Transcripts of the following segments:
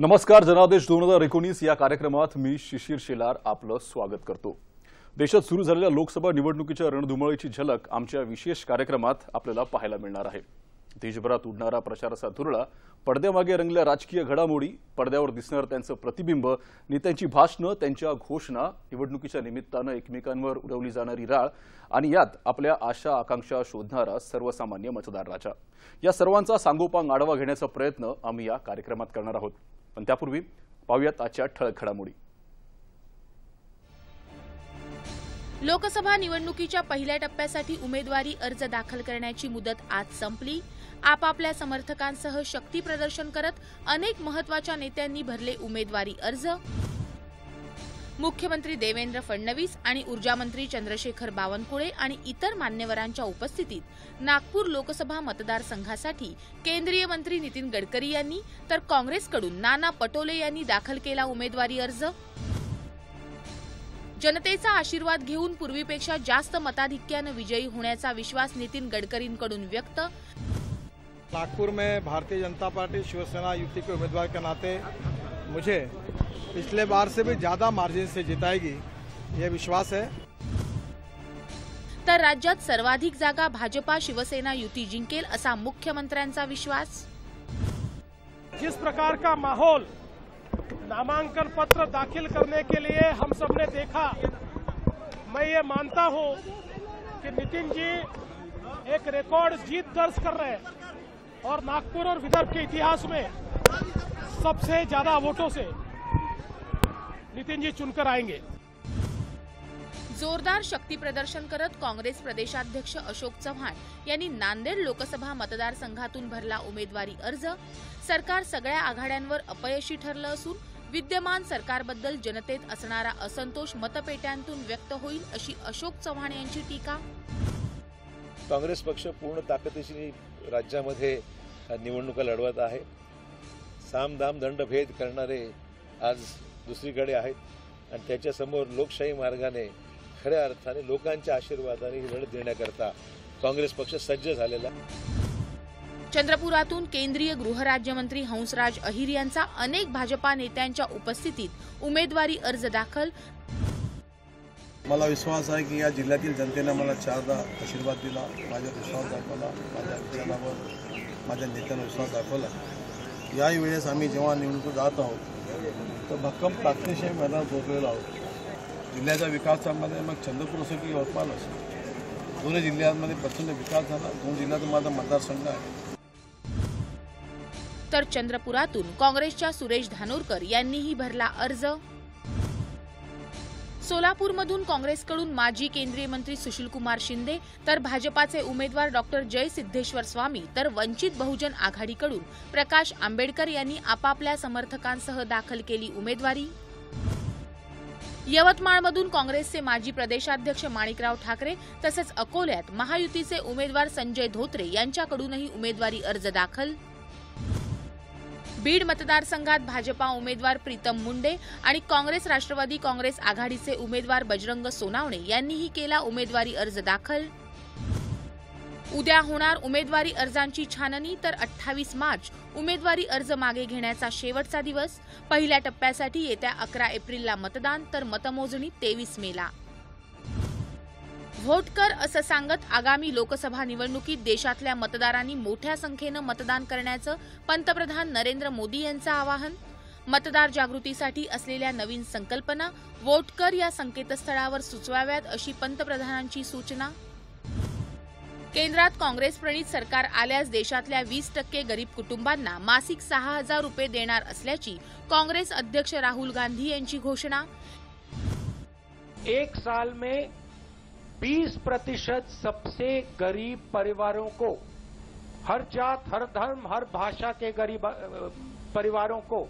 नमस्कार जनादेश दोन हजार एकोणीस या कार्यक्रमात मी शिशिर शेलार आपलं स्वागत करतो. देशात सुरू झालेल्या लोकसभा निवडणुकीच्या रणधुमाळीची झलक आमच्या विशेष कार्यक्रमात आपल्याला पाहायला मिळणार आहे. देशभरात उडणारा प्रचाराचा धुरळा पडद्यामागे रंगल्या राजकीय घडामोडी पडद्यावर दिसणारं त्यांचं प्रतिबिंब नेत्यांची भाषणं त्यांच्या घोषणा निवडणुकीच्या निमित्तानं एकमेकांवर उडवली जाणारी राळ आणि यात आपल्या आशा आकांक्षा शोधणारा सर्वसामान्य मतदार राजा. या सर्वांचा सांगोपांग आढावा घेण्याचा प्रयत्न आम्ही या कार्यक्रमात करणार आहोत. पण त्यापूर्वी पाहूयात आजच्या ठळक घडामोडी. लोकसभा निवडणुकीच्या पहिल्या टप्प्यासाठी उमेदवारी अर्ज दाखल करण्याची मुदत आज संपली. आपापल्या समर्थकांसह शक्ती प्रदर्शन करत अनेक महत्त्वाच्या नेत्यांनी भरले उमेदवारी अर्ज. मुख्यमंत्री देवेंद्र फडणवीस आणि ऊर्जामंत्री चंद्रशेखर बावनकुळे आणि इतर मान्यवरांच्या उपस्थितीत नागपूर लोकसभा मतदारसंघासाठी केंद्रीय मंत्री नितीन गडकरी यांनी तर काँग्रेसकडून नाना पटोले यांनी दाखल केला उमेदवारी अर्ज. जनतेचा आशीर्वाद घेऊन पूर्वीपेक्षा जास्त मताधिक्यानं विजयी होण्याचा विश्वास नितीन गडकरींकडून व्यक्त. नागपुर में भारतीय जनता पार्टी शिवसेना युति के उम्मीदवार के नाते मुझे पिछले बार से भी ज़्यादा मार्जिन से जिताएगी ये विश्वास है। तर राज्यात सर्वाधिक जागा भाजपा शिवसेना युती जिंकेल असा मुख्यमंत्र्यांचा विश्वास? जिस प्रकार का माहौल नामांकन पत्र दाखिल करने के लिए हम सबने देखा मैं ये मानता हूँ कि नितिन जी एक रिकॉर्ड जीत दर्ज कर रहे हैं और नागपुर और विदर्भ के इतिहास में सबसे ज़्यादा वोटों से नितिन जी चुनकर आएंगे। जोरदार शक्ती प्रदर्शन करत काँग्रेस प्रदेशाध्यक्ष अशोक चव्हाण यांनी नांदेड लोकसभा मतदारसंघातून भरला उमेदवारी अर्ज. सरकार सगळ्या आघाड्यांवर अपयशी ठरलं असून विद्यमान सरकारबद्दल जनतेत असणारा असंतोष मतपेट्यांतून व्यक्त होईल अशी अशोक चव्हाण यांची टीका. काँग्रेस पक्ष पूर्ण ताकदीशी राज्यामध्ये निवडणुका लढवत आहे. सामदाम दंडभेद करणारे आज दुसरीकडे आहेत. आणि त्याच्यासमोर लोकशाही मार्गाने खऱ्या अर्थाने लोकांच्या आशीर्वादाने ही लढत देण्याकरता काँग्रेस पक्ष सज्ज झालेला. चंद्रपुरातून केंद्रीय गृहराज्यमंत्री हंसराज अहिर यांचा अनेक भाजपा नेत्यांच्या उपस्थितीत उमेदवारी अर्ज दाखल. मला विश्वास आहे की या जिल्ह्यातील जनतेनं मला चारदा आशीर्वाद दिला. माझ्यावर विश्वास दाखवला. माझ्या विचारावर माझ्या नेत्यांना विश्वास दाखवला. याही वेळेस आम्ही जेव्हा निवडणूक जात आहोत तर भक्कम ताकदीशी मैदानात झोपलेलो आहोत जिल्ह्याच्या विकासामध्ये मग चंद्रपूर असो की यवतमाळ असो दोन्ही जिल्ह्यांमध्ये प्रचंड विकास झाला. दोन जिल्ह्यातून माझा मतदारसंघ आहे. तर चंद्रपुरातून काँग्रेसच्या सुरेश धानोरकर यांनीही भरला अर्ज. सोलापूरमधून काँग्रेसकडून माजी केंद्रीय मंत्री सुशीलकुमार शिंदे तर भाजपाचे उमेदवार डॉक्टर जय सिद्धेश्वर स्वामी तर वंचित बहुजन आघाडीकडून प्रकाश आंबेडकर यांनी आपापल्या समर्थकांसह दाखल केली उमेदवारी. यवतमाळमधून काँग्रेसचे माजी प्रदेशाध्यक्ष माणिकराव ठाकरे तसेच अकोल्यात महायुतीचे उमेदवार संजय धोत्रे यांच्याकडूनही उमेदवारी अर्ज दाखल. बीड मतदारसंघात भाजपा उमेदवार प्रीतम मुंडे आणि काँग्रेस राष्ट्रवादी काँग्रेस आघाडीचे उमेदवार बजरंग सोनावणे यांनीही केला उमेदवारी अर्ज दाखल. उद्या होणार उमेदवारी अर्जांची छाननी तर अठ्ठावीस मार्च उमेदवारी अर्ज मागे घेण्याचा शेवटचा दिवस. पहिल्या टप्प्यासाठी येत्या अकरा एप्रिलला मतदान तर मतमोजणी तेवीस मेला. व्होट कर असं सांगत आगामी लोकसभा निवडणुकीत देशातल्या मतदारांनी मोठ्या संख्येनं मतदान करण्याचं पंतप्रधान नरेंद्र मोदी यांचं आवाहन. मतदार जागृतीसाठी असलेल्या नवीन संकल्पना व्होट कर या संकेतस्थळावर सुचवाव्यात अशी पंतप्रधानांची सूचना. केंद्रात काँग्रेस प्रणित सरकार आल्यास देशातल्या वीस टक्के गरीब कुटुंबांना मासिक सहा हजार रुपये देणार असल्याची काँग्रेस अध्यक्ष राहुल गांधी यांची घोषणा. एक साल में 20 प्रतिशत सबसे गरीब परिवारों को, हर जात, हर धर्म, हर भाषा के गरीब परिवारों को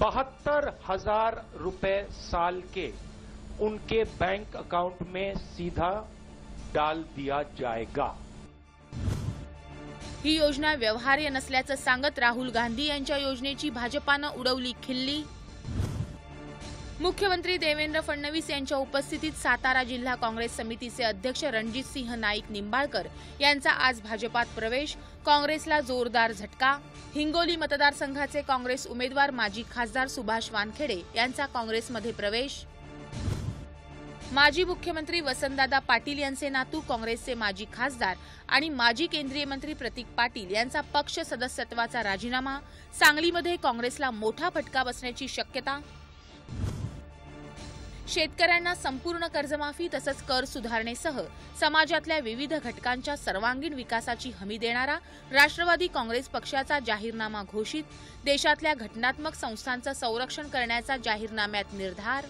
बहत्तर हज़ार रुपए साल के उनके बैंक अकाउंट में सीधा डाल दिया जाएगा। ही योजना व्यवहार्य नसल्याचं सांगत राहुल गांधी यांच्या योजनेची भाजपानं उडवली खिल्ली। मुख्यमंत्री देवेंद्र फडणवीस यांच्या उपस्थितीत सातारा जिल्हा काँग्रेस समितीचे अध्यक्ष रणजित सिंह नाईक निंबाळकर यांचा आज भाजपात प्रवेश. काँग्रेसला जोरदार झटका. हिंगोली मतदारसंघाचे काँग्रेस उमेदवार माजी खासदार सुभाष वानखेडे यांचा काँग्रेसमध्ये प्रवेश. माजी मुख्यमंत्री वसंतदादा पाटील यांचे नातू काँग्रेसचे माजी खासदार आणि माजी केंद्रीय मंत्री प्रतीक पाटील यांचा पक्ष सदस्यत्वाचा राजीनामा. सांगलीमध्ये काँग्रेसला मोठा फटका बसण्याची शक्यता शेतकऱ्यांना संपूर्ण कर्जमाफी तसंच कर सुधारणेसह समाजातल्या विविध घटकांच्या सर्वांगीण विकासाची हमी देणारा राष्ट्रवादी काँग्रेस पक्षाचा जाहीरनामा घोषित देशातल्या घटनात्मक संस्थांचं संरक्षण करण्याचा जाहीरनाम्यात निर्धार.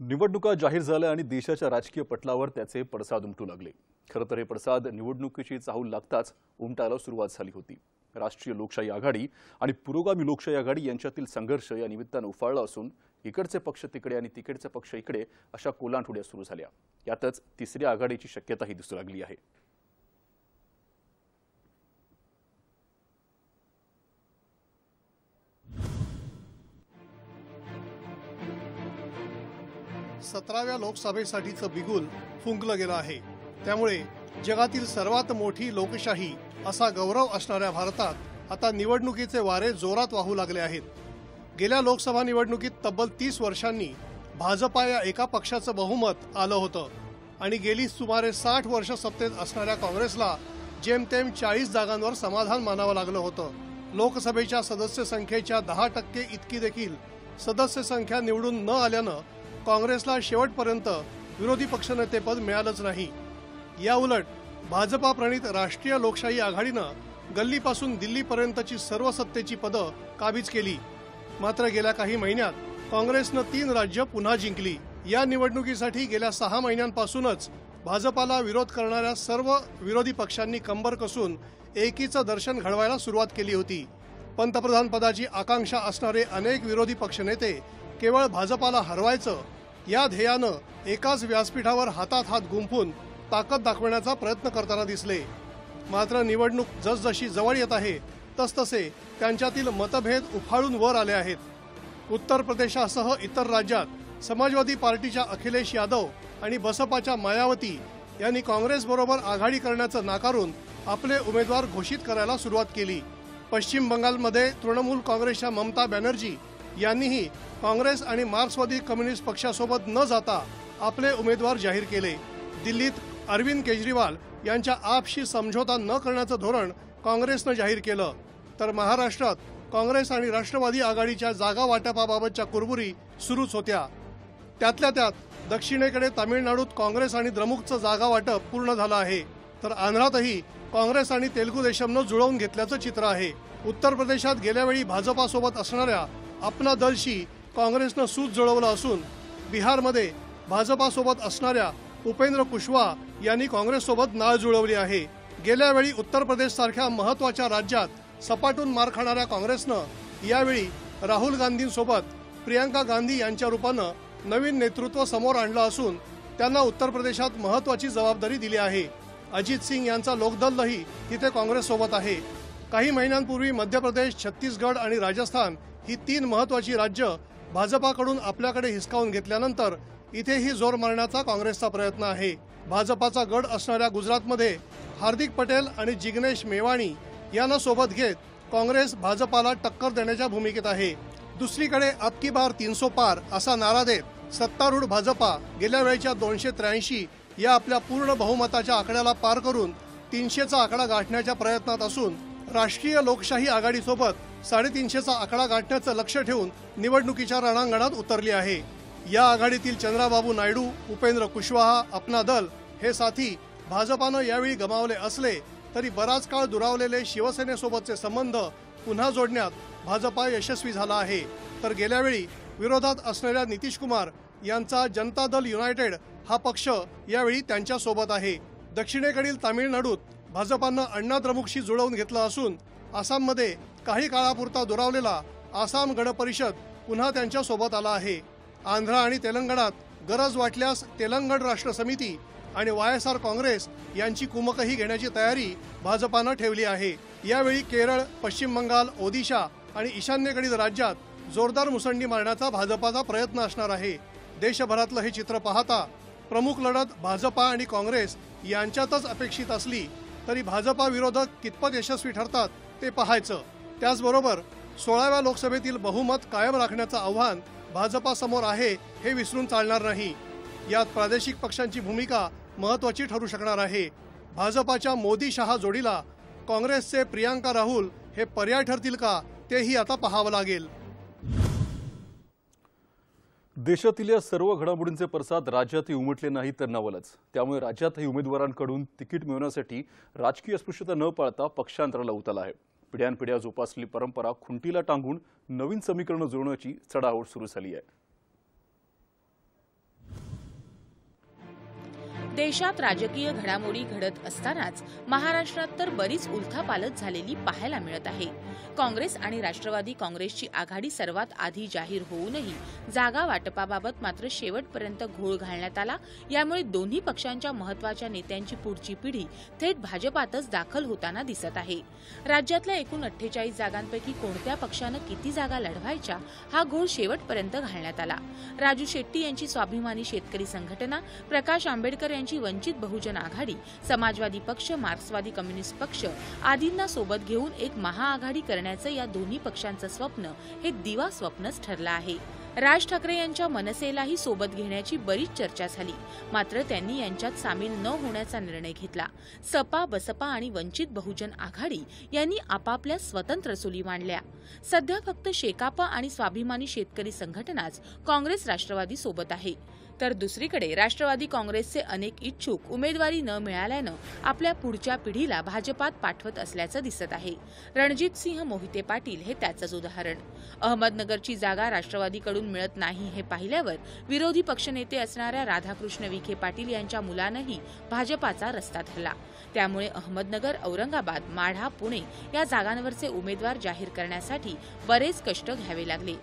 निवडणुका जाहीर झाल्या आणि देशाच्या राजकीय पटलावर त्याचे पडसाद उमटू लागले. खरं तर हे पडसाद निवडणुकीची चाहूल लागताच उमटायला सुरुवात झाली होती. राष्ट्रीय लोकशाही आघाडी आणि पुरोगामी लोकशाही आघाडी यांच्यातील संघर्ष या निमित्तानं उफाळला असून इकडचे पक्ष तिकडे आणि तिकडचे पक्ष इकडे अशा कोलांठुड्या सुरू झाल्या. यातच तिसऱ्या आघाडीची शक्यताही दिसू लागली आहे. सतराव्या लोकसभेसाठीचं बिगुल फुंकलं गेलं आहे. त्यामुळे जगातील सर्वात मोठी लोकशाही असा गौरव असणाऱ्या भारतात आता निवडणुकीचे वारे जोरात वाहू लागले आहेत. गेल्या लोकसभा निवडणुकीत तब्बल तीस वर्षांनी भाजपा या एका पक्षाचं बहुमत आलं होतं आणि गेली सुमारे साठ वर्ष सत्तेत असणाऱ्या काँग्रेसला जेमतेम चाळीस जागांवर समाधान मानावं लागलं होतं. लोकसभेच्या सदस्य संख्येच्या दहा टक्के इतकी देखील सदस्य संख्या निवडून न आल्यानं काँग्रेसला शेवटपर्यंत विरोधी पक्षनेतेपद मिळालंच नाही. याउलट भाजपा प्रणित राष्ट्रीय लोकशाही आघाडीनं गल्लीपासून दिल्लीपर्यंतची सर्व सत्तेची पदं काबीज केली. मात्र गेल्या काही महिन्यात काँग्रेसनं तीन राज्य पुन्हा जिंकली. या निवडणुकीसाठी गेल्या सहा महिन्यांपासूनच भाजपाला विरोध करणाऱ्या सर्व विरोधी पक्षांनी कंबर कसून एकीचं दर्शन घडवायला सुरुवात केली होती. पंतप्रधान पदाची आकांक्षा असणारे अनेक विरोधी पक्षनेते केवळ भाजपाला हरवायचं या ध्येयानं एकाच व्यासपीठावर हातात हात गुंफून ताकद दाखवण्याचा प्रयत्न करताना दिसले. मात्र निवडणूक जसजशी जवळ येत आहे तसतसे त्यांच्यातील मतभेद उफाळून वर आले आहेत. उत्तर प्रदेशासह इतर राज्यात समाजवादी पार्टीच्या अखिलेश यादव आणि बसपाच्या मायावती यांनी काँग्रेसबरोबर आघाडी करण्याचं नाकारून आपले उमेदवार घोषित करायला सुरुवात केली. पश्चिम बंगालमध्ये तृणमूल काँग्रेसच्या ममता बॅनर्जी यांनीही काँग्रेस आणि मार्क्सवादी कम्युनिस्ट पक्षासोबत न जाता आपले उमेदवार जाहीर केले. दिल्लीत अरविंद केजरीवाल यांच्या आपशी समझोता न करण्याचं धोरण काँग्रेसनं जाहीर केलं. तर महाराष्ट्रात काँग्रेस आणि राष्ट्रवादी आघाडीच्या जागा वाटपाबाबतच्या कुरबुरी सुरूच होत्या. त्यातल्या त्यात दक्षिणेकडे तामिळनाडूत काँग्रेस आणि द्रमुकचं जागा वाटप पूर्ण झालं आहे. तर आंध्रातही काँग्रेस आणि तेलुगू देशमनं जुळवून घेतल्याचं चित्र आहे. उत्तर प्रदेशात गेल्यावेळी भाजपासोबत असणाऱ्या अपना दलशी काँग्रेसनं सूत जुळवलं असून बिहारमध्ये भाजपासोबत असणाऱ्या उपेंद्र कुशवा यांनी काँग्रेससोबत नाळ जुळवली आहे. गेल्यावेळी उत्तर प्रदेशसारख्या महत्त्वाच्या राज्यात सपाटून मार खाणाऱ्या काँग्रेसनं यावेळी राहुल गांधींसोबत प्रियांका गांधी यांच्या रूपानं नवीन नेतृत्व समोर आणलं असून त्यांना उत्तर प्रदेशात महत्वाची जबाबदारी दिली आहे. अजित सिंग यांचा लोकदलही तिथे काँग्रेससोबत आहे. काही महिन्यांपूर्वी मध्य प्रदेश छत्तीसगड आणि राजस्थान ही तीन महत्वाची राज्य भाजपाकडून आपल्याकडे हिसकावून घेतल्यानंतर इथेही जोर मारण्याचा काँग्रेसचा प्रयत्न आहे. भाजपाचा गड असणाऱ्या गुजरातमध्ये हार्दिक पटेल आणि जिग्नेश मेवाणी यांना सोबत घेत काँग्रेस भाजपाला टक्कर देण्याच्या भूमिकेत आहे. दुसरीकडे अब की बार तीनसो पार असा नारा देत सत्तारूढ भाजपा गेल्या वेळच्या दोनशे त्र्याऐंशी या आपल्या पूर्ण बहुमताच्या आकड्याला पार करून तीनशेचा आकडा गाठण्याच्या प्रयत्नात असून राष्ट्रीय लोकशाही आघाडीसोबत साडेतीनशेचा आकडा गाठण्याचं लक्ष ठेवून निवडणुकीच्या रणांगणात उतरली आहे. या आघाडीतील चंद्राबाबू नायडू उपेंद्र कुशवाहा अपना दल हे साथी भाजपानं यावेळी गमावले असले तरी बराच काळ दुरावलेले शिवसेनेसोबतचे संबंध पुन्हा जोडण्यात भाजपा यशस्वी झाला आहे. तर गेल्यावेळी विरोधात असणाऱ्या नितीश कुमार यांचा जनता दल युनायटेड हा पक्ष यावेळी त्यांच्यासोबत आहे. दक्षिणेकडील तामिळनाडूत भाजपानं अण्णा द्रमुकशी जुळवून घेतलं असून आसाममध्ये काही काळापुरता दुरावलेला आसाम गण परिषद पुन्हा त्यांच्यासोबत आला आहे. आंध्र आणि तेलंगणात गरज वाटल्यास तेलंगण राष्ट्र समिती आणि वाय एस आर काँग्रेस यांची कुमकही घेण्याची तयारी भाजपानं ठेवली आहे. यावेळी केरळ पश्चिम बंगाल ओदिशा आणि ईशान्येकडील राज्यात जोरदार मुसंडी मारण्याचा भाजपाचा प्रयत्न असणार आहे. देशभरातलं हे चित्र पाहता प्रमुख लढत भाजपा आणि काँग्रेस यांच्यातच अपेक्षित असली तरी भाजपा विरोधक कितपत यशस्वी ठरतात ते पाहायचं. त्याचबरोबर सोळाव्या लोकसभेतील बहुमत कायम राखण्याचं आव्हान भाजपासमोर आहे हे विसरून चालणार नाही. यात प्रादेशिक पक्षांची भूमिका महत्वाची ठरू शकणार आहे. भाजपाच्या मोदी शहा जोडीला काँग्रेसचे प्रियांका राहुल हे पर्याय ठरतील का तेही आता पाहावं लागेल. देशातील या सर्व घडामोडींचे पडसाद राज्यातही उमटले नाही तर नवलच. त्यामुळे राज्यातही उमेदवारांकडून तिकीट मिळवण्यासाठी राजकीय अस्पृश्यता न पाळता पक्षांतराला उतरला आहे. पिढ्यानपिढ्या जोपासलेली परंपरा खुंटीला टांगून नवीन समीकरणं जुळवण्याची चढाओढ सुरू झाली आहे. देशात राजकीय घडामोडी घडत असतानाच महाराष्ट्रात तर बरीच उलथापालथ झालेली पाहायला मिळत आहे. काँग्रेस आणि राष्ट्रवादी काँग्रेसची आघाडी सर्वात आधी जाहीर होऊनही जागा वाटपाबाबत मात्र शेवटपर्यंत घोळ घालण्यात आला. यामुळे दोन्ही पक्षांच्या महत्त्वाच्या नेत्यांची पुढची पिढी थेट भाजपातच दाखल होताना दिसत आहे. राज्यातल्या एकूण अठ्ठेचाळीस जागांपैकी कोणत्या पक्षानं किती जागा लढवायच्या हा घोळ शेवटपर्यंत घालण्यात आला. राजू शेट्टी यांची स्वाभिमानी शेतकरी संघटना प्रकाश आंबेडकर यांची वंचित बहुजन आघाडी समाजवादी पक्ष मार्क्सवादी कम्युनिस्ट पक्ष आदींना सोबत घेऊन एक महाआघाडी करण्याचं या दोन्ही पक्षांचं स्वप्न हे दिवा स्वप्नच ठरलं आहे. राज ठाकरे यांच्या मनसेलाही सोबत घेण्याची बरीच चर्चा झाली. मात्र त्यांनी यांच्यात सामील न होण्याचा निर्णय घेतला. सपा बसपा आणि वंचित बहुजन आघाडी यांनी आपापल्या स्वतंत्र चुली मांडल्या. सध्या फक्त शेकापा आणि स्वाभिमानी शेतकरी संघटनाच काँग्रेस राष्ट्रवादी सोबत आहे. तर दुसरीकडे राष्ट्रवादी काँग्रेसचे अनेक इच्छुक उमेदवारी न मिळाल्यानं आपल्या पुढच्या पिढीला भाजपात पाठवत असल्याचं दिसत आहे. रणजित सिंह मोहिते पाटील हे त्याचंच उदाहरण. अहमदनगरची जागा राष्ट्रवादीकडून मिळत नाही हे पाहिल्यावर विरोधी पक्षनेते असणाऱ्या राधाकृष्ण विखे पाटील यांच्या मुलानंही भाजपाचा रस्ता धरला. त्यामुळे अहमदनगर औरंगाबाद माढा पुणे या जागांवरचे उमेदवार जाहीर करण्यासाठी बरेच कष्ट घ्यावे लागले.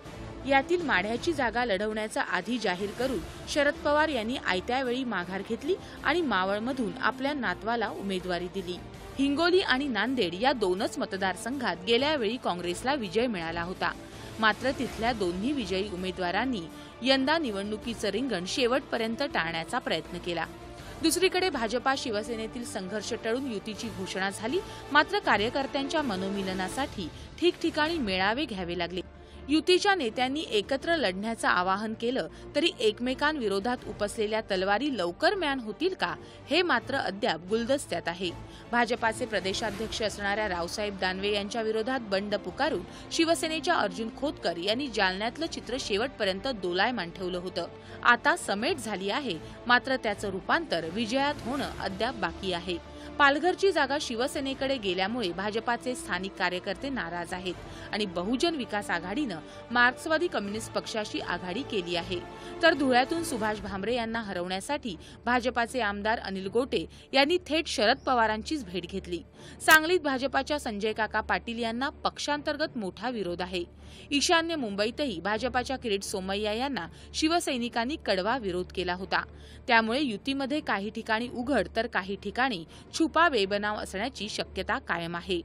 यातील माढ्याची जागा लढवण्याचा आधी जाहीर करून शरद पवार यांनी आयत्यावेळी माघार घेतली आणि मावळमधून आपल्या नातवाला उमेदवारी दिली. हिंगोली आणि नांदेड या दोनच मतदारसंघात गेल्या वेळी काँग्रेसला विजय मिळाला होता. मात्र तिथल्या दोन्ही विजयी उमेदवारांनी यंदा निवडणुकीचं रिंगण शेवटपर्यंत टाळण्याचा प्रयत्न केला. दुसरीकडे भाजपा शिवसेनेतील संघर्ष टळून युतीची घोषणा झाली मात्र कार्यकर्त्यांच्या मनोमिलनासाठी ठिकठिकाणी मेळावे घ्यावे लागले. युतीच्या नेत्यांनी एकत्र लढण्याचं आवाहन केलं तरी एकमेकांविरोधात उपसलेल्या तलवारी लवकर म्यान होतील का हे मात्र अद्याप गुलदस्त्यात आहे. भाजपाचे प्रदेशाध्यक्ष असणाऱ्या रावसाहेब दानवे यांच्या विरोधात बंड पुकारून शिवसेनेच्या अर्जुन खोतकर यांनी जालन्यातलं चित्र शेवटपर्यंत दोलायमान ठेवलं होतं. आता समेट झाली आहे मात्र त्याचं रूपांतर विजयात होणं अद्याप बाकी आहे. पालघरची जागा शिवसेनेकडे गेल्यामुळे भाजपाचे स्थानिक कार्यकर्ते नाराज आहेत आणि बहुजन विकास आघाडीनं मार्क्सवादी कम्युनिस्ट पक्षाशी आघाडी केली आहे. तर धुळ्यातून सुभाष भामरे यांना हरवण्यासाठी भाजपाचे आमदार अनिल गोटे यांनी थेट शरद पवारांचीच भेट घेतली. सांगलीत भाजपाच्या संजय काका पाटील यांना पक्षांतर्गत मोठा विरोध आहे. ईशान्य मुंबईतही भाजपाच्या किरीट सोमय्या यांना शिवसैनिकांनी कडवा विरोध केला होता. त्यामुळे युतीमध्ये काही ठिकाणी उघड तर काही ठिकाणी छुप बेबनाव असण्याची शक्यता कायम आहे.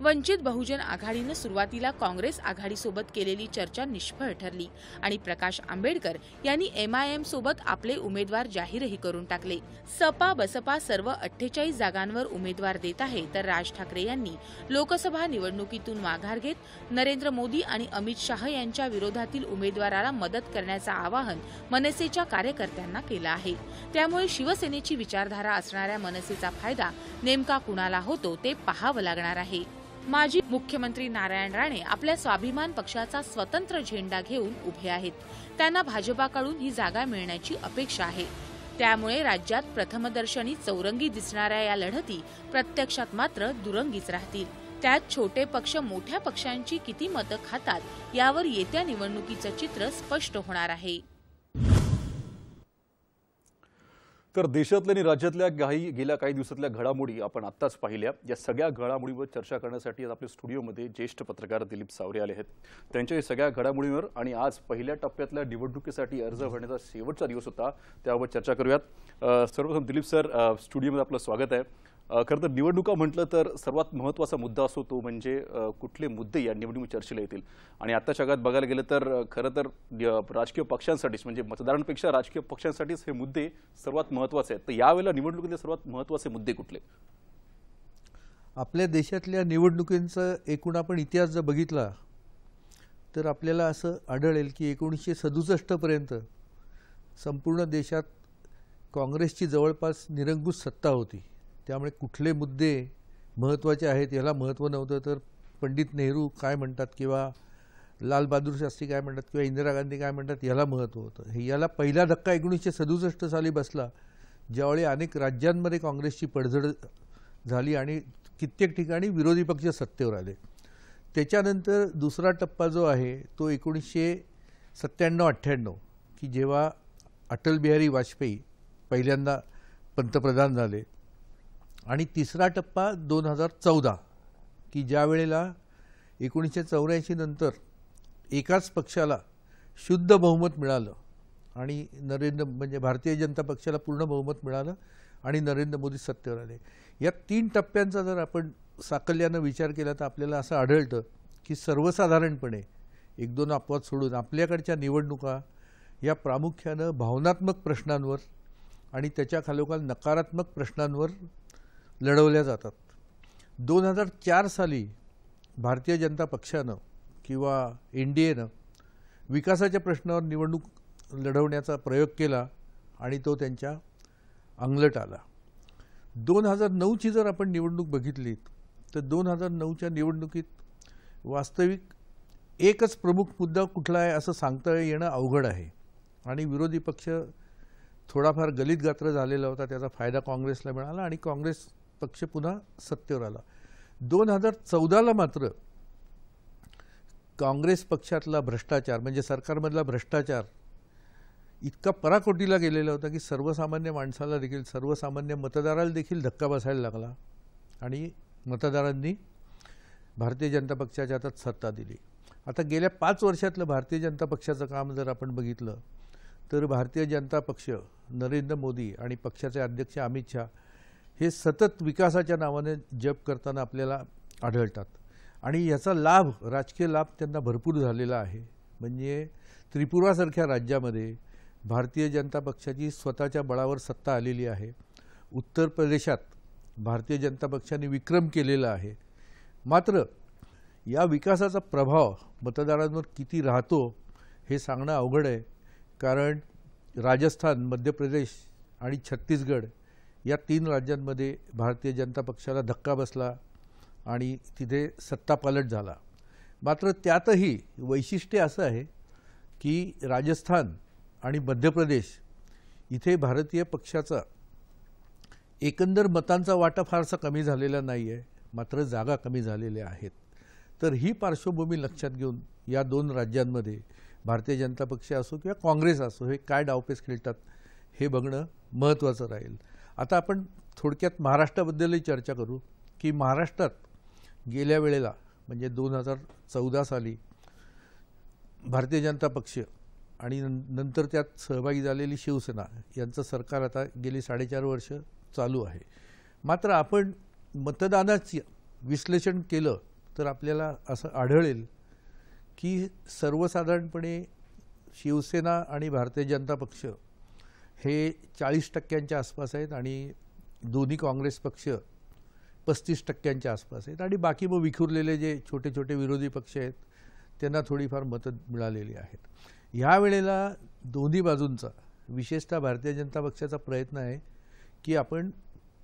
वंचित बहुजन आघाडीनं सुरुवातीला काँग्रेस आघाडीसोबत केलेली चर्चा निष्फळ ठरली आणि प्रकाश आंबेडकर यांनी एमआयएम सोबत आपले उमेदवार जाहीरही करून टाकले. सपा बसपा सर्व अठ्ठेचाळीस जागांवर उमेदवार देत आहे तर राज ठाकरे यांनी लोकसभा निवडणुकीतून माघार घेत नरेंद्र मोदी आणि अमित शाह यांच्या विरोधातील उमेदवाराला मदत करण्याचं आवाहन मनसेच्या कार्यकर्त्यांना केलं आहे. त्यामुळे शिवसेनेची विचारधारा असणाऱ्या मनसेचा फायदा नेमका कुणाला होतो ते पाहावं लागणार आहे. माजी मुख्यमंत्री नारायण राणे आपल्या स्वाभिमान पक्षाचा स्वतंत्र झेंडा घेऊन उभे आहेत. त्यांना भाजपाकडून ही जागा मिळण्याची अपेक्षा आहे. त्यामुळे राज्यात प्रथमदर्शनी चौरंगी दिसणाऱ्या या लढती प्रत्यक्षात मात्र दुरंगीच राहतील. त्यात छोटे पक्ष मोठ्या पक्षांची किती मतं खातात यावर येत्या निवडणुकीचं चित्र स्पष्ट होणार आहे. तर देशातल्या आणि राज्यातल्या काही गेल्या काही दिवसातल्या घडामोडी आपण आत्ताच पाहिल्या. या सगळ्या घडामोडीवर चर्चा करण्यासाठी आज आपल्या स्टुडिओमध्ये ज्येष्ठ पत्रकार दिलीप सावरे आले आहेत. त्यांच्या या सगळ्या घडामोडींवर आणि आज पहिल्या टप्प्यातल्या निवडणुकीसाठी अर्ज भरण्याचा शेवटचा दिवस होता त्यावर चर्चा करूयात. सर्वप्रथम दिलीप सर स्टुडिओमध्ये आपलं स्वागत आहे. खरं तर निवडणुका म्हटलं तर सर्वात महत्त्वाचा मुद्दा असो तो म्हणजे कुठले मुद्दे या निवडणूक चर्चेला येतील. आणि आत्ताच्या काळात बघायला गेलं तर खरं तर राजकीय पक्षांसाठीच म्हणजे मतदारांपेक्षा राजकीय पक्षांसाठीच हे मुद्दे सर्वात महत्त्वाचे आहेत. तर यावेळेला निवडणुकीतले सर्वात महत्त्वाचे मुद्दे कुठले? आपल्या देशातल्या निवडणुकींचा एकूण आपण इतिहास जर बघितला तर आपल्याला असं आढळेल की एकोणीसशे सदुसष्टपर्यंत संपूर्ण देशात काँग्रेसची जवळपास निरंकुश सत्ता होती. त्यामुळे कुठले मुद्दे महत्त्वाचे आहेत याला महत्त्व नव्हतं तर पंडित नेहरू काय म्हणतात किंवा लालबहादूर शास्त्री काय म्हणतात किंवा इंदिरा गांधी काय म्हणतात याला महत्त्व होतं. हे याला पहिला धक्का एकोणीसशे सदुसष्ट साली बसला ज्यावेळी अनेक राज्यांमध्ये काँग्रेसची पडझड झाली आणि कित्येक ठिकाणी विरोधी पक्ष सत्तेवर आले. त्याच्यानंतर दुसरा टप्पा जो आहे तो एकोणीसशे सत्त्याण्णव अठ्ठ्याण्णव की जेव्हा अटल बिहारी वाजपेयी पहिल्यांदा पंतप्रधान झाले. आणि तिसरा टप्पा दोन हजार चौदा की ज्या वेळेला एकोणीसशे चौऱ्याऐंशी नंतर एकाच पक्षाला शुद्ध बहुमत मिळालं आणि नरेंद्र म्हणजे भारतीय जनता पक्षाला पूर्ण बहुमत मिळालं आणि नरेंद्र मोदी सत्तेवर आले. या तीन टप्प्यांचा जर आपण साकल्यानं विचार केला तर आपल्याला असं आढळतं की सर्वसाधारणपणे एक दोन अपवाद सोडून आपल्याकडच्या निवडणुका या प्रामुख्यानं भावनात्मक प्रश्नांवर आणि त्याच्या खालोखाल नकारात्मक प्रश्नांवर लढवल्या जातात. दोन हजार चार साली भारतीय जनता पक्षानं किंवा एन डी एनं विकासाच्या प्रश्नावर निवडणूक लढवण्याचा प्रयोग केला आणि तो त्यांच्या अंगलट आला. दोन हजार नऊची जर आपण निवडणूक बघितली तर दोन हजार नऊच्या निवडणुकीत वास्तविक एकच प्रमुख मुद्दा कुठला आहे असं सांगता येणं अवघड आहे. आणि विरोधी पक्ष थोडाफार गलित गात्र झालेला होता त्याचा फायदा काँग्रेसला मिळाला आणि काँग्रेस पक्ष पुन्हा सत्तेवर आला. दोन हजार चौदाला मात्र काँग्रेस पक्षातला भ्रष्टाचार म्हणजे सरकारमधला भ्रष्टाचार इतका पराकोटीला गेलेला होता की सर्वसामान्य माणसाला देखील सर्वसामान्य मतदाराला देखील धक्का बसायला लागला. आणि मतदारांनी भारतीय जनता पक्षाच्या हातात सत्ता दिली. आता गेल्या पाच वर्षातलं भारतीय जनता पक्षाचं काम जर आपण बघितलं तर भारतीय जनता पक्ष नरेंद्र मोदी आणि पक्षाचे अध्यक्ष अमित शहा हे सतत विकासाच्या नावाने जप करताना आपल्याला आढळतात. आणि याचा लाभ राजकीय लाभ त्यांना भरपूर झालेला आहे. म्हणजे त्रिपुरासारख्या राज्यामध्ये भारतीय जनता पक्षाची स्वतःच्या बळावर सत्ता आलेली आहे. उत्तर प्रदेशात भारतीय जनता पक्षाने विक्रम केलेला आहे. मात्र या विकासाचा प्रभाव मतदारांवर किती राहतो हे सांगणं अवघड आहे. कारण राजस्थान मध्य प्रदेश आणि छत्तीसगड या तीन राज्यांमध्ये भारतीय जनता पक्षाला धक्का बसला आणि तिथे सत्तापालट झाला. मात्र त्यातही वैशिष्ट्य असं आहे की राजस्थान आणि मध्य प्रदेश इथे भारतीय पक्षाचा एकंदर मतांचा वाटा फारसा कमी झालेला नाही आहे मात्र जागा कमी झालेल्या आहेत. तर ही पार्श्वभूमी लक्षात घेऊन या दोन राज्यांमध्ये भारतीय जनता पक्ष असो किंवा काँग्रेस असो हे काय डावपेच खेळतात हे बघणं महत्त्वाचं राहील. आता आपण थोडक्यात महाराष्ट्राबद्दलही चर्चा करू की महाराष्ट्रात गेल्या वेळेला म्हणजे दोन हजार चौदा साली भारतीय जनता पक्ष आणि नंतर त्यात सहभागी झालेली शिवसेना यांचं सरकार आता गेली साडेचार वर्ष चालू आहे. मात्र आपण मतदानाचं विश्लेषण केलं तर आपल्याला असं आढळेल की सर्वसाधारणपणे शिवसेना आणि भारतीय जनता पक्ष हे चाळीस टक्क्यांच्या आसपास आहेत आणि दोन्ही काँग्रेस पक्ष पस्तीस टक्क्यांच्या आसपास आहेत. आणि बाकी मग विखुरलेले जे छोटे छोटे विरोधी पक्ष आहेत त्यांना थोडीफार मतं मिळालेली आहेत ह्या वेळेला दोन्ही बाजूंचा विशेषतः भारतीय जनता पक्षाचा प्रयत्न आहे की आपण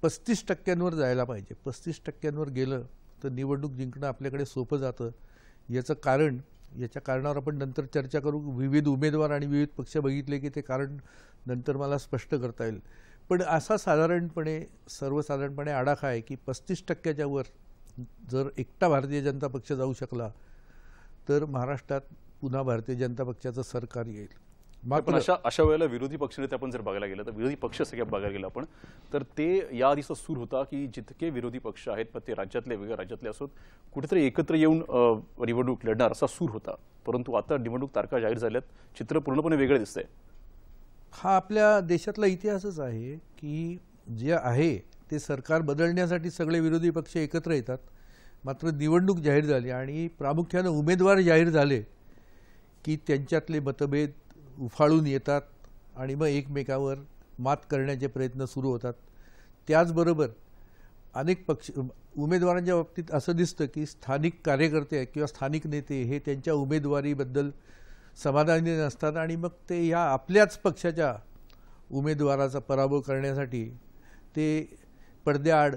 पस्तीस टक्क्यांवर जायला पाहिजे. पस्तीस टक्क्यांवर गेलं तर निवडणूक जिंकणं आपल्याकडे सोपं जातं. याचं कारण याच्या कारणावर आपण नंतर चर्चा करू. विविध उमेदवार आणि विविध पक्ष बघितले की ते कारण नंतर मला स्पष्ट करता येईल. पण असा साधारणपणे सर्वसाधारणपणे आडाखा आहे की पस्तीस टक्क्याच्या वर जर एकटा भारतीय जनता पक्ष जाऊ शकला तर महाराष्ट्रात पुन्हा भारतीय जनता पक्षाचं सरकार येईल. पण मात्र अशा अशा वेळेला विरोधी पक्षनेते आपण जर बघायला गेलं तर विरोधी पक्ष सगळ्यात बघायला गेलं आपण तर ते या आधीचा सूर होता की जितके विरोधी पक्ष आहेत पण ते राज्यातले वेगळ्या राज्यातले असोत कुठेतरी एकत्र येऊन निवडणूक लढणार असा सूर होता. परंतु आता निवडणूक तारखा जाहीर झाल्यात. चित्र पूर्णपणे वेगळे दिसतंय. हा आपल्या देशातला इतिहासच आहे की जे आहे ते सरकार बदलण्यासाठी सगळे विरोधी पक्ष एकत्र येतात. मात्र निवडणूक जाहीर झाली आणि प्रामुख्यानं उमेदवार जाहीर झाले की त्यांच्यातले मतभेद उफाळून येतात आणि मग एकमेकावर मात करण्याचे प्रयत्न सुरू होतात. त्याचबरोबर अनेक पक्ष उमेदवारांच्या बाबतीत असं दिसतं की स्थानिक कार्यकर्ते किंवा स्थानिक नेते हे त्यांच्या उमेदवारीबद्दल समाधानी नसतात आणि मग ते ह्या आपल्याच पक्षाच्या उमेदवाराचा पराभव करण्यासाठी ते पडद्याआड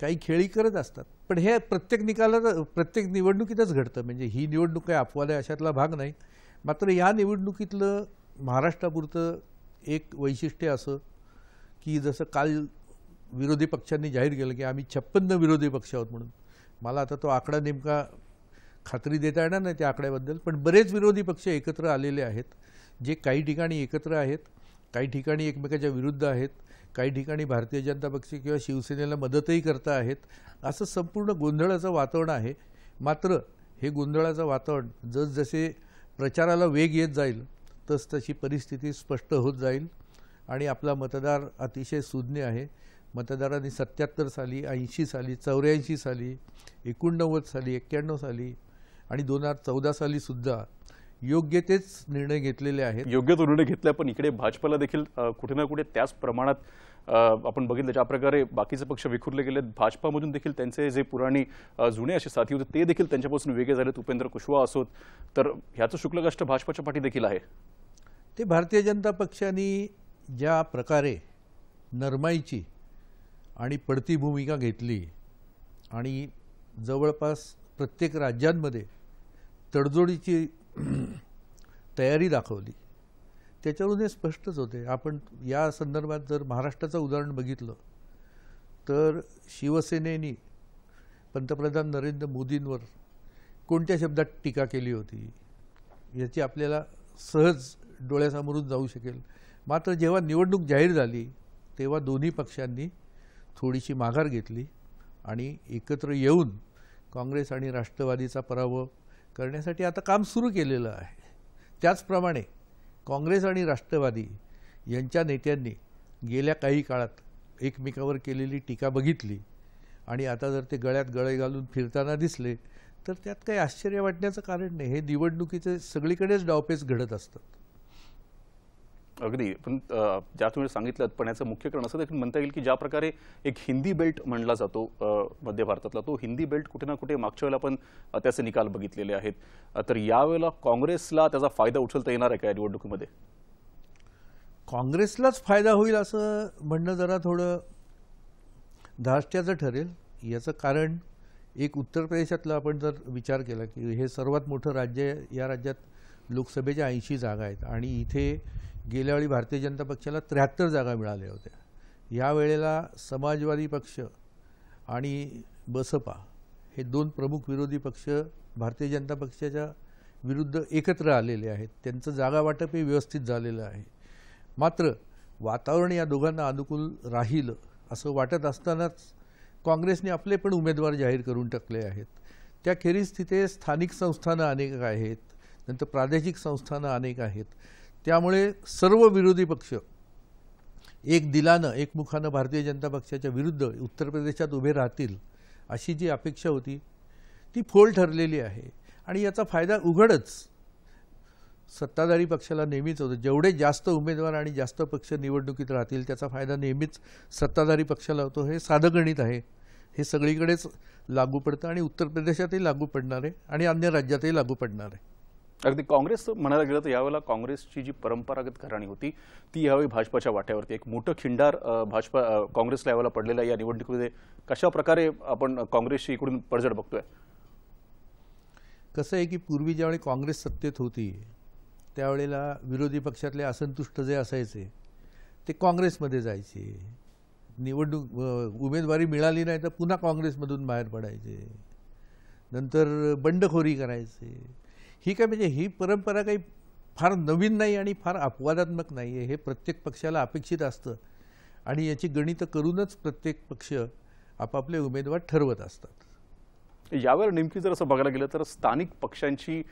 काही खेळी करत असतात. पण हे प्रत्येक निकालात प्रत्येक निवडणुकीतच घडतं. म्हणजे ही निवडणूक काही अपवाद आहे अशातला भाग नाही. मात्र या निवडणुकीतलं महाराष्ट्रापुरतं एक वैशिष्ट्य असं की जसं काल विरोधी पक्षांनी जाहीर केलं की आम्ही छप्पन्न विरोधी पक्ष आहोत म्हणून. मला आता तो आकडा नेमका खात्री देता येणार नाही त्या आकड्याबद्दल पण बरेच विरोधी पक्ष एकत्र आलेले आहेत जे काही ठिकाणी एकत्र आहेत काही ठिकाणी एकमेकाच्या विरुद्ध आहेत काही ठिकाणी भारतीय जनता पक्ष किंवा शिवसेनेला मदतही करता आहेत असं संपूर्ण गोंधळाचं वातावरण आहे. मात्र हे गोंधळाचं वातावरण जसजसे प्रचाराला वेग येत जाईल तस तशी परिस्थिती स्पष्ट होत जाईल आणि आपला मतदार अतिशय सुज्ञ आहे. मतदारांनी सत्याहत्तर साली ऐंशी साली चौऱ्याऐंशी साली एकोणनव्वद साली एक्क्याण्णव साली आणि दोन हजार चौदा साली सुद्धा योग्य तेच निर्णय घेतलेले आहेत. योग्य तो निर्णय घेतला पण इकडे भाजपला देखील कुठे ना कुठे त्याच प्रमाणात आपण बघितलं ज्या प्रकारे बाकीचे पक्ष विखुरले गेलेत भाजपामधून देखील त्यांचे जे पुराणी जुने असे साथी होते ते देखील त्यांच्यापासून वेगळे झालेत. उपेंद्र कुशवाहा असोत तर ह्याचं शुक्ल कष्ट भाजपाच्या पाठी देखील आहे. ते भारतीय जनता पक्षाने ज्या प्रकारे नरमाईची आणि पडती भूमिका घेतली आणि जवळपास प्रत्येक राज्यांमध्ये तडजोडीची तयारी दाखवली. त्याच्यावरून हे स्पष्टच होते. आपण या संदर्भात जर महाराष्ट्राचं उदाहरण बघितलं तर शिवसेनेनी पंतप्रधान नरेंद्र मोदींवर कोणत्या शब्दात टीका केली होती? याची आपल्याला सहज डोळ्यासमोरून जाऊ शकेल. मात्र जेव्हा निवडणूक जाहीर झाली तेव्हा दोन्ही पक्षांनी थोडीशी माघार घेतली आणि एकत्र येऊन काँग्रेस आणि राष्ट्रवादीचा पराभव करण्यासाठी आता काम सुरू केलेलं आहे. त्याचप्रमाणे काँग्रेस आणि राष्ट्रवादी यांच्या नेत्यांनी गेल्या काही काळात एकमेकावर केलेली टीका बघितली आणि आता जर ते गळ्यात गळे घालून फिरताना दिसले तर त्यात काही आश्चर्य वाटण्याचं कारण नाही. हे निवडणुकीचे सगळीकडेच डावपेच घडत असतात. अगदी. पण ज्या तुम्ही सांगितलं पण याचं मुख्य कारण असं देखील म्हणता येईल की ज्या प्रकारे एक हिंदी बेल्ट म्हणला जातो मध्य भारतातला तो हिंदी बेल्ट कुठे ना कुठे मागच्या वेळेला पण त्याचे निकाल बघितलेले आहेत. तर यावेळेला काँग्रेसला त्याचा फायदा उचलता येणार आहे का या निवडणुकीमध्ये? काँग्रेसलाच फायदा होईल असं म्हणणं जरा थोडं धाष्ट्याचं ठरेल. याचं कारण एक उत्तर प्रदेशातलं आपण जर विचार केला की हे सर्वात मोठं राज्य या राज्यात लोकसभेच्या ऐंशी जागा आहेत आणि इथे गेल्या वेळी भारतीय जनता पक्षाला त्र्याहत्तर जागा मिळाल्या होत्या. या वेळेला समाजवादी पक्ष आणि बसपा हे दोन प्रमुख विरोधी पक्ष भारतीय जनता पक्षाच्या विरुद्ध एकत्र आलेले आहेत. त्यांचं जागा वाटपही व्यवस्थित झालेलं आहे. मात्र वातावरण या दोघांना अनुकूल राहील असं वाटत असतानाच काँग्रेसने आपले पण उमेदवार जाहीर करून टाकले आहेत. त्याखेरीज तिथे स्थानिक संस्थानं अनेक आहेत. नंतर प्रादेशिक संस्थानं अनेक आहेत. त्यामुळे सर्व विरोधी पक्ष एक दिलानं एकमुखानं भारतीय जनता पक्षाच्या विरुद्ध उत्तर प्रदेशात उभे राहतील अशी जी अपेक्षा होती ती फोल ठरलेली आहे. आणि याचा फायदा उघडच सत्ताधारी पक्षाला नेहमीच होतं. जेवढे जास्त उमेदवार आणि जास्त पक्ष निवडणुकीत राहतील त्याचा फायदा नेहमीच सत्ताधारी पक्षाला होतो. हे साधं गणित आहे. हे सगळीकडेच लागू पडतं आणि उत्तर प्रदेशातही लागू पडणार आहे आणि अन्य राज्यातही लागू पडणार आहे. अगदी काँग्रेस म्हणायला गेलं तर यावेळेला काँग्रेसची जी परंपरागत घराणी होती ती यावेळी भाजपाच्या वाट्यावरती एक मोठं खिंडार भाजपा काँग्रेसला यावेळेला पडलेलं आहे. या निवडणुकीमध्ये कशा प्रकारे आपण काँग्रेसची इकडून पडझड बघतोय? कसं आहे की पूर्वी ज्यावेळी काँग्रेस सत्तेत होती त्यावेळेला विरोधी पक्षातले असंतुष्ट जे असायचे ते काँग्रेसमध्ये जायचे. निवडणूक उमेदवारी मिळाली नाही तर पुन्हा काँग्रेसमधून बाहेर पडायचे. नंतर बंडखोरी करायचे. ही काय म्हणजे ही परंपरा काही फार नवीन नाही आणि फार अपवादात्मक नाही आहे हे प्रत्येक पक्षाला अपेक्षित असतं. आणि याची गणितं करूनच प्रत्येक पक्ष आपापले उमेदवार ठरवत असतात. यावर नेमकी जर असं बघायला गेलं तर स्थानिक पक्षांची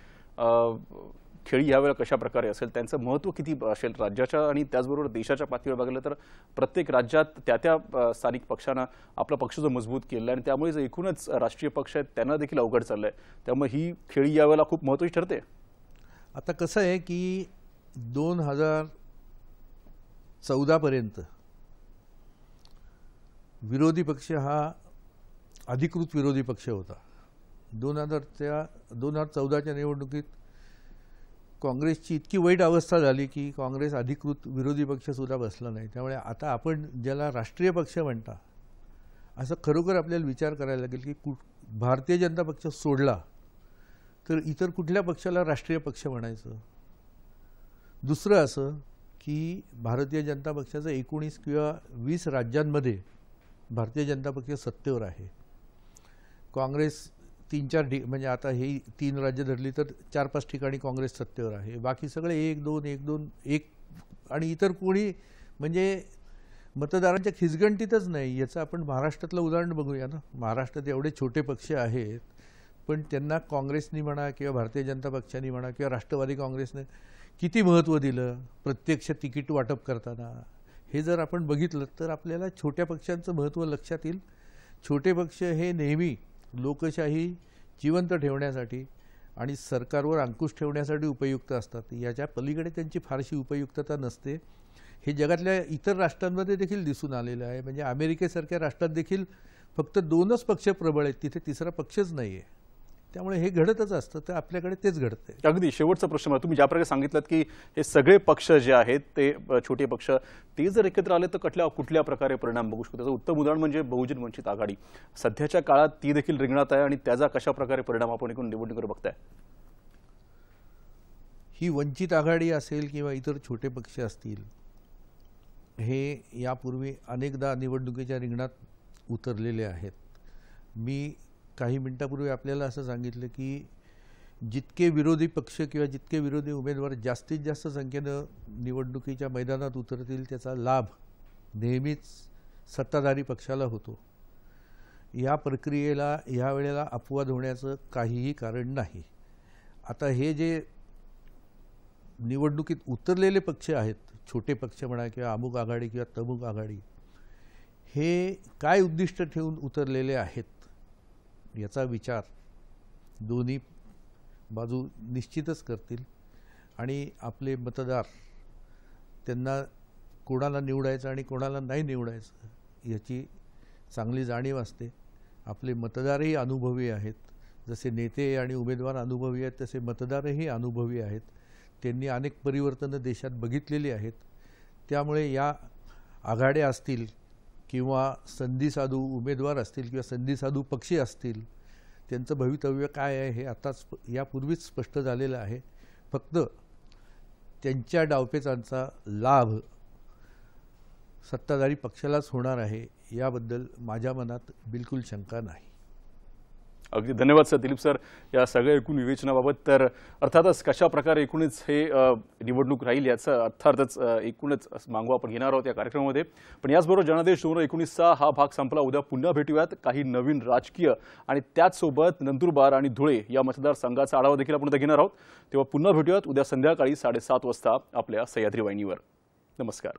खेळी यावेळेला कशा प्रकारे असेल त्यांचं महत्त्व किती असेल राज्याच्या आणि त्याचबरोबर देशाच्या पातळीवर बघितलं तर प्रत्येक राज्यात त्या त्या स्थानिक पक्षानं आपला पक्ष जो मजबूत केला आणि त्यामुळे जे एकूणच राष्ट्रीय पक्ष आहेत त्यांना देखील अवघड चाललं आहे त्यामुळे ही खेळी यावेळेला खूप महत्त्वाची ठरते. आता कसं आहे की दोन हजार चौदापर्यंत विरोधी पक्ष हा अधिकृत विरोधी पक्ष होता. दोन हजारच्या दोन हजार चौदाच्या निवडणुकीत काँग्रेसची इतकी वाईट अवस्था झाली की काँग्रेस अधिकृत विरोधी पक्षसुद्धा बसला नाही. त्यामुळे आता आपण ज्याला राष्ट्रीय पक्ष म्हणता असं खरोखर आपल्याला विचार करायला लागेल की कुठ भारतीय जनता पक्ष सोडला तर इतर कुठल्या पक्षाला राष्ट्रीय पक्ष म्हणायचं? दुसरं असं की भारतीय जनता पक्षाचं एकोणीस किंवा वीस राज्यांमध्ये भारतीय जनता पक्ष सत्तेवर आहे. काँग्रेस तीन चार डी म्हणजे आता ही तीन राज्य धरली तर चार पाच ठिकाणी काँग्रेस सत्तेवर आहे. बाकी सगळे एक दोन एक दोन एक आणि इतर कोणी म्हणजे मतदारांच्या खिचगंटीतच नाही. याचं आपण महाराष्ट्रातलं उदाहरण बघूया ना. महाराष्ट्रात एवढे छोटे पक्ष आहेत पण त्यांना काँग्रेसनी म्हणा किंवा भारतीय जनता पक्षाने म्हणा किंवा राष्ट्रवादी काँग्रेसने किती महत्त्व दिलं? प्रत्यक्ष तिकीट वाटप करताना. हे जर आपण बघितलं तर आपल्याला छोट्या पक्षांचं महत्त्व लक्षात येईल. छोटे पक्ष हे नेहमी लोकशाही जिवंत ठेवण्यासाठी आणि सरकारवर अंकुश ठेवण्यासाठी उपयुक्त असतात. याच्या पलीकडे त्यांची फारशी उपयुक्तता नसते. हे जगातल्या इतर राष्ट्रांमध्ये देखील दिसून आलेलं आहे. म्हणजे अमेरिकेसारख्या राष्ट्रात देखील फक्त दोनच पक्ष प्रबळ आहेत. तिथे तिसरा पक्षच नाही आहे त्यामुळे हे घडतच असतं तर आपल्याकडे तेच घडतंय. अगदी. शेवटचा प्रश्न तुम्ही ज्या प्रकारे सांगितलं की हे सगळे पक्ष जे आहेत ते छोटे पक्ष ते जर एकत्र आले तर कुठल्या कुठल्या प्रकारे परिणाम बघू शकतो? त्याचं उत्तम उदाहरण म्हणजे बहुजन वंचित आघाडी. सध्याच्या काळात ती देखील रिंगणात आहे आणि त्याचा कशा प्रकारे परिणाम आपण एकूण निवडणुकीवर बघताय? ही वंचित आघाडी असेल किंवा इतर छोटे पक्ष असतील हे यापूर्वी अनेकदा निवडणुकीच्या रिंगणात उतरलेले आहेत. मी काही मिनिटापूर्वी आपल्याला असं सांगितलं की जितके विरोधी पक्ष किंवा जितके विरोधी उमेदवार जास्तीत जास्त संख्येनं निवडणुकीच्या मैदानात उतरतील त्याचा लाभ नेहमीच सत्ताधारी पक्षाला होतो. या प्रक्रियेला ह्या वेळेला अपवाद होण्याचं काहीही कारण नाही. आता हे जे निवडणुकीत उतरलेले पक्ष आहेत छोटे पक्ष म्हणा किंवा अमुक आघाडी किंवा तमुक आघाडी हे काय उद्दिष्ट ठेवून उतरलेले आहेत? याचा विचार दोन्ही बाजू निश्चितच करतील. आणि आपले मतदार त्यांना कोणाला निवडायचं आणि कोणाला नाही निवडायचं याची चांगली जाणीव असते. आपले मतदारही अनुभवी आहेत. जसे नेते आणि उमेदवार अनुभवी आहेत तसे मतदारही अनुभवी आहेत. त्यांनी अनेक परिवर्तनं देशात बघितलेली आहेत. त्यामुळे या आघाड्या असतील किंवा संधीसाधू उमेदवार असतील किंवा संधीसाधू पक्षी असतील त्यांचं भवितव्य काय आहे हे आताच यापूर्वीच स्पष्ट झालेलं आहे. फक्त त्यांच्या डावपेचांचा लाभ सत्ताधारी पक्षालाच होणार आहे याबद्दल माझ्या मनात बिलकुल शंका नाही. अगदी धन्यवाद सर दिलीप सर या सगळ्या एकूण विवेचनाबाबत. तर अर्थातच कशा प्रकारे एकूणच हे निवडणूक राहील याचं अर्थातच एकूणच मागवा आपण घेणार आहोत या कार्यक्रमामध्ये. पण याचबरोबर जनादेश दोन एकोणीसचा हा भाग संपला. उद्या पुन्हा भेटूयात काही नवीन राजकीय आणि त्याचसोबत नंदुरबार आणि धुळे या मतदारसंघाचा आढावा देखील आपण घेणार आहोत. तेव्हा पुन्हा भेटूयात. उद्या संध्याकाळी साडेसात वाजता आपल्या सह्याद्री वाहिनीवर. नमस्कार.